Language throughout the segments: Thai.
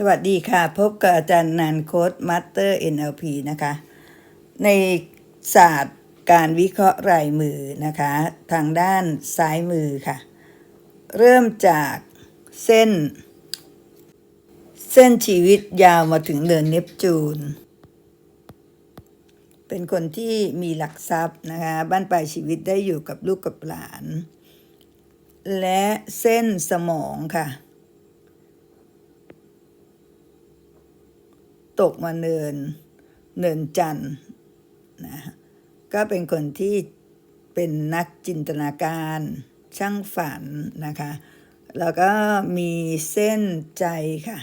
สวัสดีค่ะ พบกับอาจารย์นันโค้ดมาสเตอร์ NLP นะคะ ในศาสตร์การวิเคราะห์รายมือนะคะ ทางด้านซ้ายมือค่ะ เริ่มจากเส้น เส้นชีวิตยาวมาถึงเดือนเนปจูน เป็นคนที่มีหลักทรัพย์นะคะ บ้านปลายชีวิตได้อยู่กับลูกกับหลาน และเส้นสมองค่ะ ตกมาเนิน เนินจันนะก็เป็นคนที่เป็นนักจินตนาการช่างฝันนะคะ แล้วก็มีเส้นใจค่ะ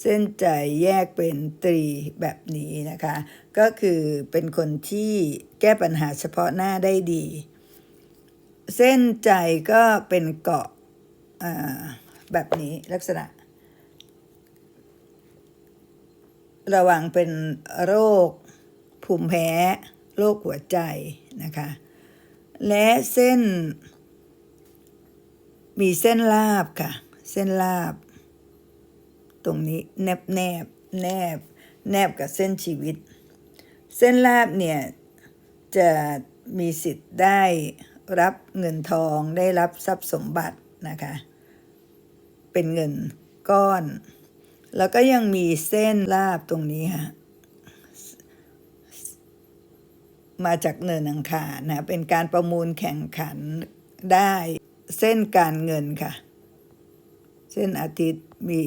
เส้นใจแยกเป็นตรีแบบนี้นะคะ ก็คือเป็นคนที่แก้ปัญหาเฉพาะหน้าได้ดี เส้นใจก็เป็นเกาะแบบนี้ลักษณะ ระวังเป็นโรคภูมิแพ้ โรคหัวใจนะคะ และเส้น มีเส้นลาบค่ะ เส้นลาบ ตรงนี้แนบแนบแนบแนบกับเส้นชีวิต เส้นลาบเนี่ย จะมีสิทธิ์ได้รับเงินทองได้รับทรัพย์สมบัตินะคะ เป็นเงินก้อน แล้วก็ยังมีเส้นลาบตรงนี้ค่ะมาจากเนินอังคารนะเป็นการประมูลแข่งขันได้เส้นการเงินค่ะ เส้นอาทิตย์มี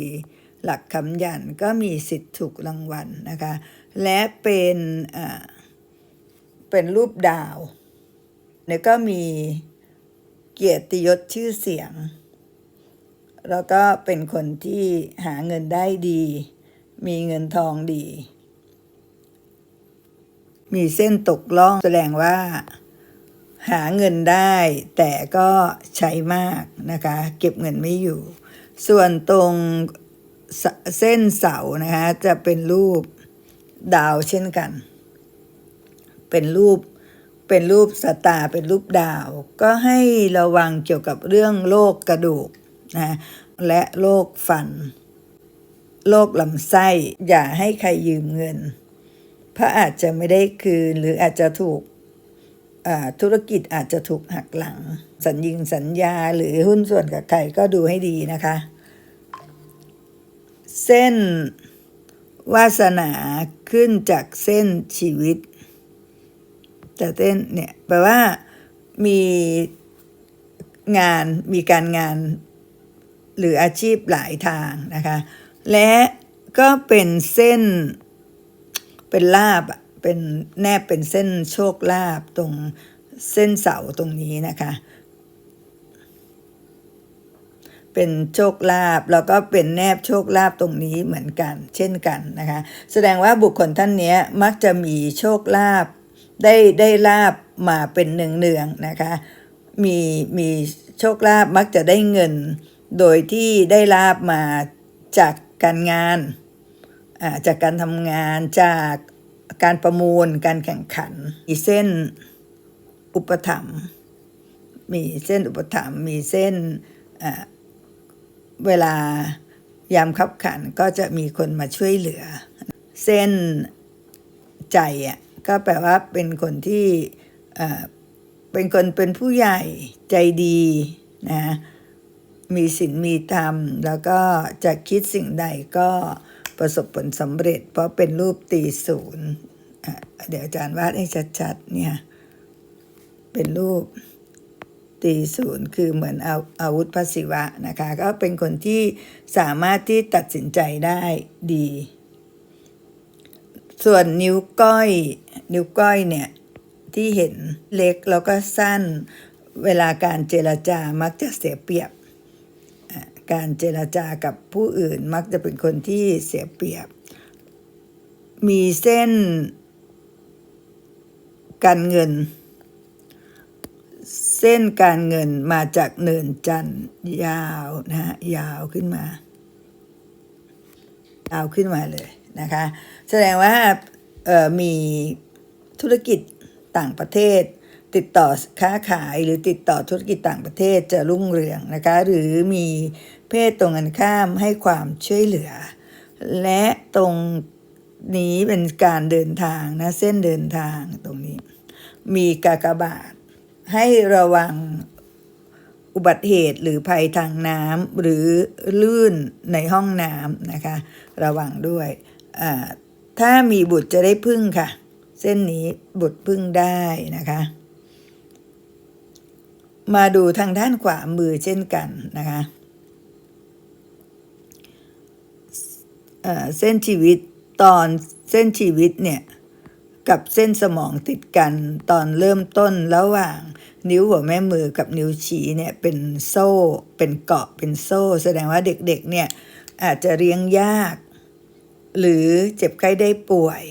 หลักคำยันก็มีสิทธิ์ถูกรางวัลนะคะ และเป็นอ่าเป็นรูปดาว แล้วก็มีเกียรติยศชื่อเสียง แล้วก็เป็นคนที่หาเงินได้ดี มีเงินทองดี มีเส้นตกล่องแสดงว่า หาเงินได้ แต่ก็ใช้มากนะคะ เก็บเงินไม่อยู่ ส่วนตรงเสเส้นเสานะคะจะเป็นรูปดาวเช่นกัน เป็นรูปเป็นรูปสตาร์เป็นรูปดาว ก็ให้ระวังเกี่ยวกับเรื่องโรคกระดูก นะและโรคฟัน โรคลำไส้ อย่าให้ใครยืมเงิน เพราะอาจจะไม่ได้คืนหรืออาจจะถูกธุรกิจอาจจะถูกหักหลัง สัญญิงสัญญาหรือหุ้นส่วนกับใครก็ดูให้ดีนะคะ เส้นวาสนาขึ้นจากเส้นชีวิต แต่เส้นเนี่ยแปลว่ามีงานมีการงาน หรืออาชีพหลายทางนะคะ และก็เป็นเส้นเป็นลาบอะเป็นแนบเป็นเส้นโชคลาบตรงเส้นเสาตรงนี้นะคะ เป็นโชคลาภแล้วก็เป็นแนบโชคลาภตรงนี้เหมือนกัน เช่นกันนะคะ แสดงว่าบุคคลท่านนี้มักจะมีโชคลาภได้ได้ลาบมาเป็นเนืองๆนะคะ มีมีโชคลาภมักจะได้เงิน โดยที่ได้ลาบมาจากการงาน จากการทำงานจากการประมูลการแข่งขัน มีเส้นอุปถัมภ์มีเส้นอุปถัมภ์มีเส้นเวลายามขับขันก็จะมีคนมาช่วยเหลือ เส้นใจอะก็แปลว่าเป็นคนที่เป็นคนเป็นผู้ใหญ่ใจดีนะ มีศีลมีธรรม แล้วก็จะคิดสิ่งใดก็ประสบผลสำเร็จ เพราะเป็นรูปตีศูนย์เดี๋ยวอาจารย์วาดให้ชัดๆเนี่ยเป็นรูปตีศูนย์คือเหมือนอาอาวุธพระศิวะนะคะ ก็เป็นคนที่สามารถที่ตัดสินใจได้ดี ส่วนนิ้วก้อย นิ้วก้อยเนี่ยที่เห็นเล็กแล้วก็สั้นเวลาการเจรจามักจะเสียเปรียบ การเจรจากับผู้อื่นมักจะเป็นคนที่เสียเปรียบ มีเส้น การเงิน เส้นการเงินมาจากเนินจันทร์ยาวนะฮะยาวขึ้นมายาวขึ้นมาเลยนะคะ แสดงว่ามีธุรกิจต่างประเทศ ติดต่อค้าขายหรือติดต่อธุรกิจต่างประเทศจะรุ่งเรืองนะคะ หรือมีเพศตรงกันข้ามให้ความช่วยเหลือ และตรงนี้เป็นการเดินทางนะเส้นเดินทางตรงนี้ มีกากบาท ให้ระวังอุบัติเหตุหรือภัยทางน้ำหรือลื่นในห้องน้ำนะคะ ระวังด้วยถ้ามีบุตรจะได้พึ่งค่ะ เส้นนี้บุตรพึ่งได้นะคะ มาดูทางด้านขวามือเช่นกันนะคะเเส้นชีวิตตอนเส้นชีวิตเนี่ยกับเส้นสมองติดกันตอนเริ่มต้นระหว่างนิ้วหัวแม่มือกับนิ้วชี้เนี่ยเป็นโซ่เป็นเกาะเป็นโซ่ แสดงว่าเด็กๆเนี่ยอาจจะเลี้ยงยาก หรือเจ็บไข้ได้ป่วย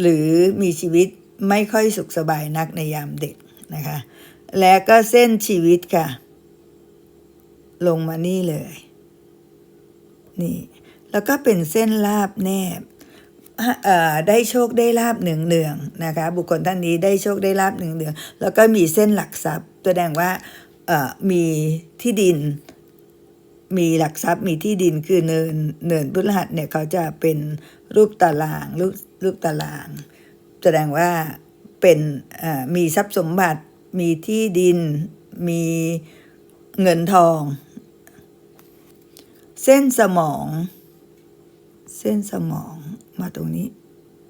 หรือมีชีวิตไม่ค่อยสุขสบายนักในยามเด็กนะคะ และก็เส้นชีวิตค่ะ ลงมานี่เลย นี่ แล้วก็เป็นเส้นลาบแนบได้โชคได้ลาบหนึ่งเนืองนะคะ บุคคลท่านนี้ได้โชคได้ลาบหนึ่งเนือง แล้วก็มีเส้นหลักทรัพย์แสดงว่ามีที่ดิน มีหลักทรัพย์มีที่ดินคือเนินเนินพฤหัสเนี่ยเขาจะเป็นรูปตารางรูปรูปตาราง แสดงว่าเป็นมีทรัพย์สมบัติ มีที่ดิน มีเงินทอง เส้นสมอง เส้นสมองมาตรงนี้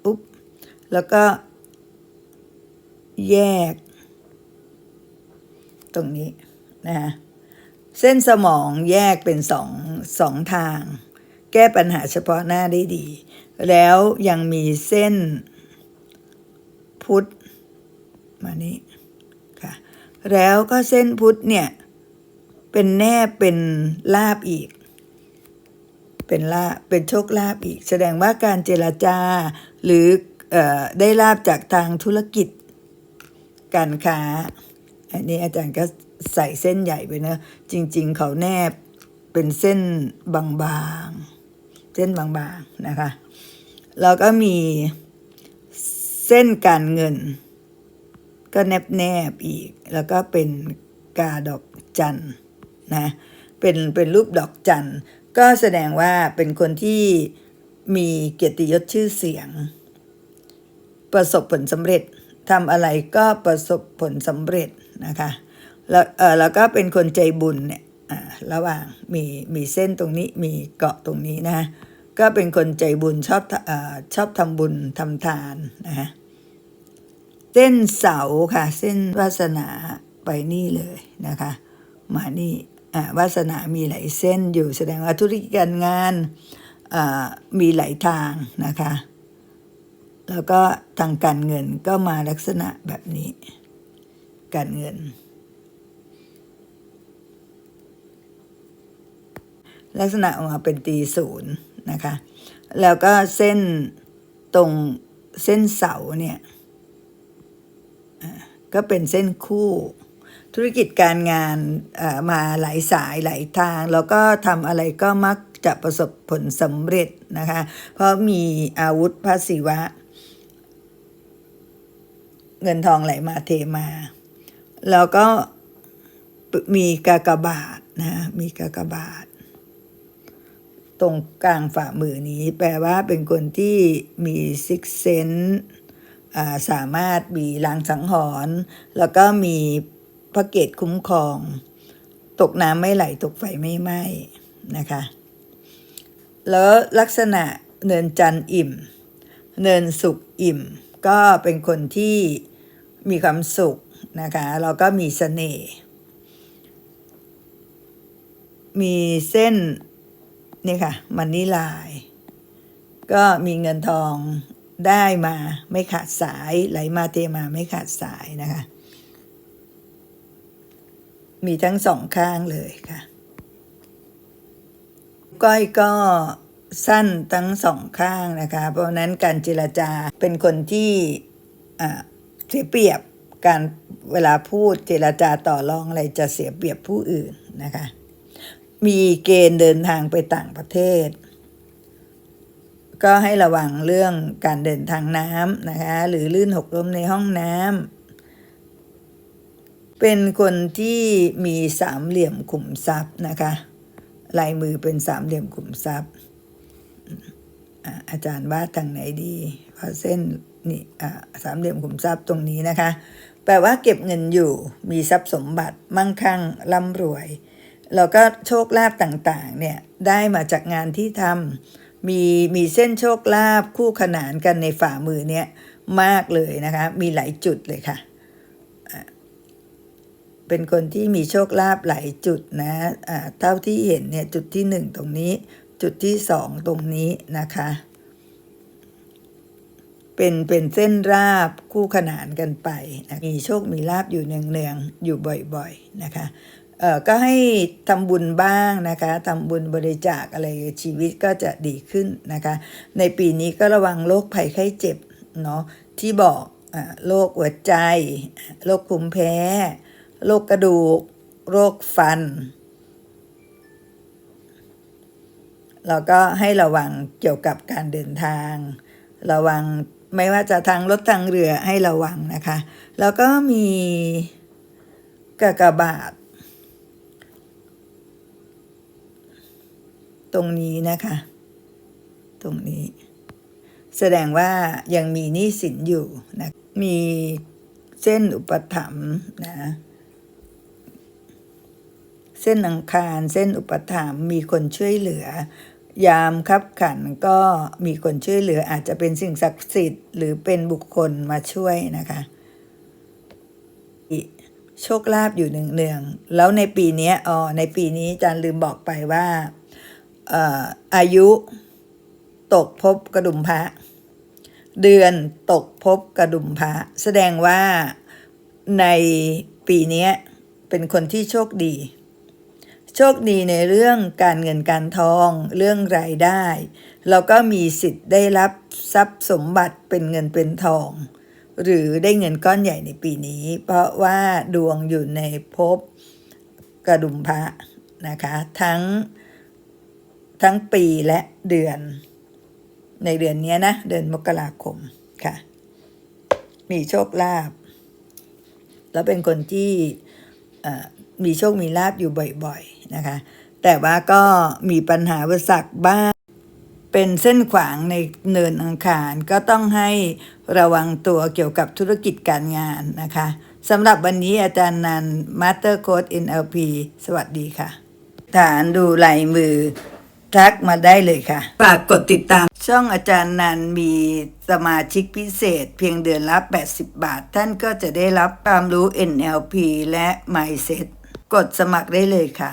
ปุ๊บแล้วก็ แยก ตรงนี้นะฮะเส้นสมองแยกเป็นสองสองทาง แก้ปัญหาเฉพาะหน้าได้ดี แล้วยังมีเส้นพุทธมานี่ ค่ะแล้วก็เส้นพุทธเนี่ย เป็นแนบเป็นลาบอีก เป็นลาเป็นโชคลาภอีก แสดงว่าการเจรจาหรือออได้ลาบจากทางธุรกิจ การค้า อันนี้อาจารย์ก็ใส่เส้นใหญ่ไปนะ จริง ๆ เขาแนบเป็นเส้นบางๆ เส้นบางๆนะคะ แล้วก็มีเส้นการเงิน ก็แนบแนบอีก แล้วก็เป็นกาดอกจันนะเป็นเป็นรูปดอกจันก็แสดงว่าเป็นคนที่มีเกียรติยศชื่อเสียง ประสบผลสำเร็จทำอะไรก็ประสบผลสำเร็จนะคะแล้วเออแล้วก็เป็นคนใจบุญเนี่ยระหว่างมีมีเส้นตรงนี้มีเกาะตรงนี้นะก็เป็นคนใจบุญชอบอชอบทำบุญทำทานนะฮะ เส้นเสาค่ะ เส้นวาสนาไปนี่เลยนะคะ มานี่อ่าวาสนามีหลายเส้นอยู่แสดงว่าธุรกิจการงานอ่ามีหลายทางนะคะ แล้วก็ทางการเงินก็มาลักษณะแบบนี้ การเงิน ลักษณะออกมาเป็นตีศูนย์นะคะ แล้วก็เส้นตรงเส้นเสาเนี่ย ก็เป็นเส้นคู่ ธุรกิจการงานมาหลายสายหลายทาง แล้วก็ทำอะไรก็มักจะประสบผลสำเร็จนะคะ เพราะมีอาวุธพระศิวะ เงินทองไหลมาเทมา แล้วก็มีกากบาทนะมีกากบาท ตรงกลางฝ่ามือนี้ แปลว่าเป็นคนที่มีซิกเซน สามารถมีลางสังหรณ์แล้วก็มีพระเกตคุ้มครอง ตกน้ำไม่ไหลตกไฟไม่ไหม้นะคะ แล้วลักษณะเนินจันอิ่ม เนินสุขอิ่ม ก็เป็นคนที่มีความสุขนะคะแล้วก็มีเสน่ห์มีเส้นนี่ค่ะมันนี่ลาย ก็มีเงินทอง ได้มาไม่ขาดสายไหลมาเทมาไม่ขาดสายนะคะ มีทั้งสองข้างเลยค่ะ ก้อยก็สั้นทั้งสองข้างนะคะ เพราะนั้นการเจรจาเป็นคนที่เสียเปรียบการเวลาพูดเจรจาต่อรองอะไรจะเสียเปรียบผู้อื่นนะคะ มีเกณฑ์เดินทางไปต่างประเทศ ก็ให้ระวังเรื่องการเดินทางน้ำนะคะ หรือลื่นหกล้มในห้องน้ำเป็นคนที่มีสามเหลี่ยมขุมทรัพย์นะคะลายมือเป็นสามเหลี่ยมขุมทรัพย์อะอาจารย์ว่าทางไหนดีเพราะเส้นนี่สามเหลี่ยมขุมทรัพย์ตรงนี้นะคะ แปลว่าเก็บเงินอยู่มีทรัพย์สมบัติมั่งคั่งร่ำรวย แล้วก็โชคลาภต่างๆเนี่ยได้มาจากงานที่ทำ มีมีเส้นโชคลาภคู่ขนานกันในฝ่ามือเนี่ยมากเลยนะคะ มีหลายจุดเลยค่ะ เป็นคนที่มีโชคลาภหลายจุดนะอ่าเท่าที่เห็นเนี่ยจุดที่หนึ่งตรงนี้ จุดที่สองตรงนี้นะคะ เป็นเป็นเส้นราบคู่ขนานกันไปนะมีโชคมีลาบอยู่เนืองๆอยู่บ่อยๆนะคะ เอ่อก็ให้ทำบุญบ้างนะคะทำบุญบริจาคอะไรชีวิตก็จะดีขึ้นนะคะ ในปีนี้ก็ระวังโรคภัยไข้เจ็บเนาะที่บอกโรคหัวใจโรคภูมิแพ้โรคกระดูกโรคฟัน แล้วก็ให้ระวังเกี่ยวกับการเดินทาง ระวังไม่ว่าจะทางรถทางเรือให้ระวังนะคะ แล้วก็มีกากบาท ตรงนี้นะคะ ตรงนี้ แสดงว่ายังมีหนี้สินอยู่นะมีเส้นอุปถัมภ์นะเส้นอังคารเส้นอุปถัมภ์มีคนช่วยเหลือ ยามคับขันก็มีคนช่วยเหลืออาจจะเป็นสิ่งศักดิ์สิทธิ์หรือเป็นบุคคลมาช่วยนะคะโชคลาภอยู่เนืองๆแล้วในปีนี้อ๋อในปีนี้อาจารย์ลืมบอกไปว่า อายุ ตกภพกระดุมพระ เดือนตกภพกระดุมพระ แสดงว่าในปีนี้เป็นคนที่โชคดี โชคดีในเรื่องการเงินการทองเรื่องรายได้แล้วก็มีสิทธิ์ได้รับทรัพย์สมบัติเป็นเงินเป็นทอง หรือได้เงินก้อนใหญ่ในปีนี้ เพราะว่าดวงอยู่ในภพกระดุมพระนะคะ ทั้ง ทั้งปีและเดือน ในเดือนนี้นะ เดือนมกราคมค่ะ มีโชคลาภแล้วเป็นคนที่มีโชคมีลาบอยู่บ่อยๆนะคะ แต่ว่าก็มีปัญหาอุปสรรคบ้าง เป็นเส้นขวางในเนินอังคารก็ต้องให้ระวังตัวเกี่ยวกับธุรกิจการงานนะคะสำหรับวันนี้อาจารย์นันมาสเตอร์โค้ด NLP สวัสดีค่ะ ฐานดูลายมือ ทักมาได้เลยค่ะ ฝากกดติดตาม ช่องอาจารย์นันมีสมาชิกพิเศษ เพียงเดือนละ 80 บาท ท่านก็จะได้รับความรู้ NLP และ Mindset กดสมัครได้เลยค่ะ